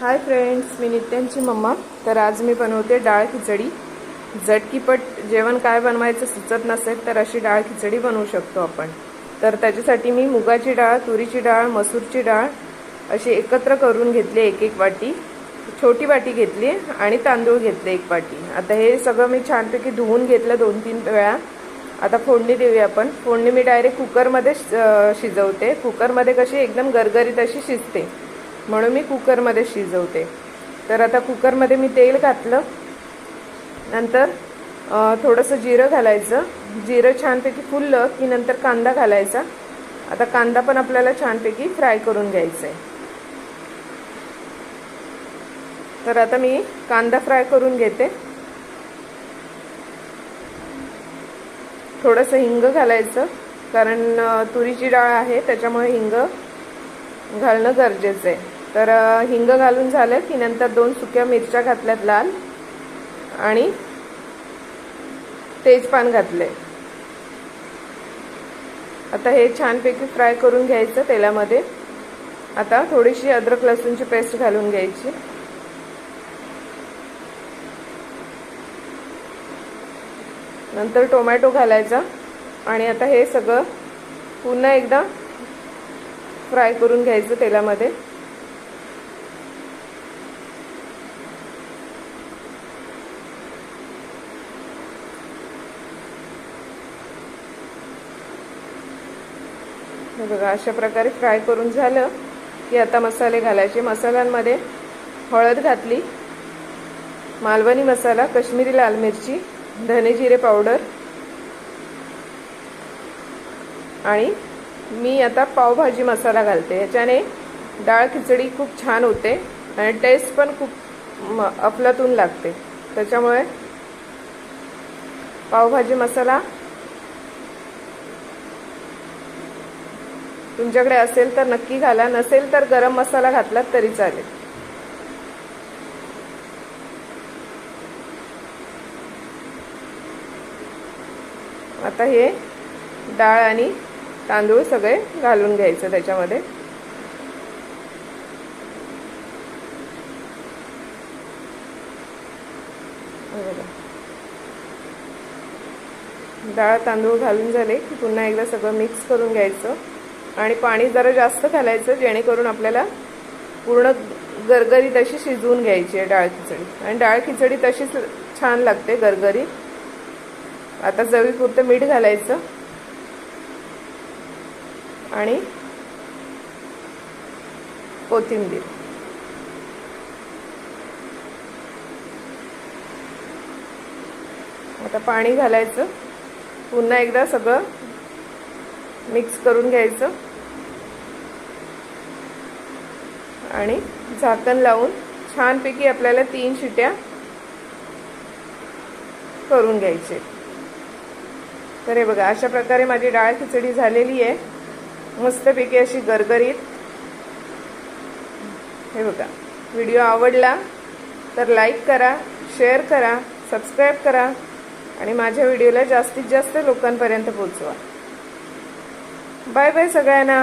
Hi friends मी नित्यांची mamma. तर आज मी बनवते डाळ खिचडी. झटकीपट जेवण काय बनवायचं सुचत नसेल तर अशी डाळ खिचडी बनवू शकतो आपण. तर त्याच्यासाठी मी मुगाची डाळ तुरीची डाळ मसूरची डाळ अशी एकत्र करून घेतली एक एक वाटी. छोटी वाटी घेतली आणि तांदूळ घेतले एक वाटी. आता हे सगळं मी छानपैकी धुवून घेतलं दोन तीन वेळा. आता फोडणी देऊया आपण. फोडणी मी डायरेक्ट कुकरमध्ये शिजवते. कुकरमध्ये कशी एकदम गरगरीत अशी शिजते. म्हणून मी कुकरमध्ये शिजवते. तर आता कुकरमध्ये मी तेल घातलं. नंतर थोडंसं जिरं घालायचं. जिरं छानपैकी फुललं की नंतर कांदा घालायचा. आता कांदा पण आपल्याला छानपैकी फ्राय करून घ्यायचा आहे तर आता मी कांदा फ्राय करून घेते. थोडंसं हिंग घालायचं. कारण तुरीची डाळ आहे त्याच्यामुळे हिंग घालणं गरजेचं आहे तर हिंग घालून झालं की नंतर दोन सुक्या मिरच्या घातल्यात लाल. आणि तेजपान घातले आता हे छानपैकी फ्राय करून घ्यायचं तेलामध्ये. आता थोडीशी अद्रक लसूणची पेस्ट घालून घ्यायची. नंतर टोमॅटो घालायचा. आणि आता हे सगळं पुन्हा एकदा फ्राय करून घ्यायचं तेलामध्ये. हे बघा अशा प्रकारे फ्राय करून झालं की आता मसाले घालायचे. मसाल्यांमध्ये हळद घातली मालवणी मसाला कश्मीरी लाल मिरची धने जिरे पावडर आणि मी आता पावभाजी मसाला घालते. याच्याने डाळ खिचडी खूप छान होते आणि टेस्ट पण खूप अफलातून लागते. त्याच्यामुळे पावभाजी मसाला तुमच्याकडे असेल तर नक्की घाला नसेल तर गरम मसाला घातलात तरी चालेल. आता हे डाळ आणि तांदूळ सगळे घालून घ्यायचं त्याच्यामध्ये. डाळ तांदूळ घालून झाले की पुन्हा एकदा सगळं मिक्स करून घ्यायचं. आणि पाणी जरा जास्त घालायचं जेणेकरून आपल्याला पूर्ण गरगरीत अशी शिजवून घ्यायची आहे डाळ खिचडी. आणि डाळ खिचडी तशीच छान लागते गरगरी आता चवीपुरतं मीठ घालायचं. आणि कोथिंबीर. आता पाणी घालायचं. पुन्हा एकदा सगळं मिक्स करून घ्यायचं. आणि झाकण लावून छानपैकी आपल्याला तीन शिट्या करून घ्यायचे. तर हे बघा अशा प्रकारे माझी डाळ खिचडी झालेली आहे. मस्तपैकी अशी गरगरीत. हे बघा व्हिडिओ आवडला तर लाईक करा शेअर करा सबस्क्राईब करा आणि माझ्या व्हिडिओला जास्तीत जास्त लोकांपर्यंत पोचवा. बाय बाय सगळ्यांना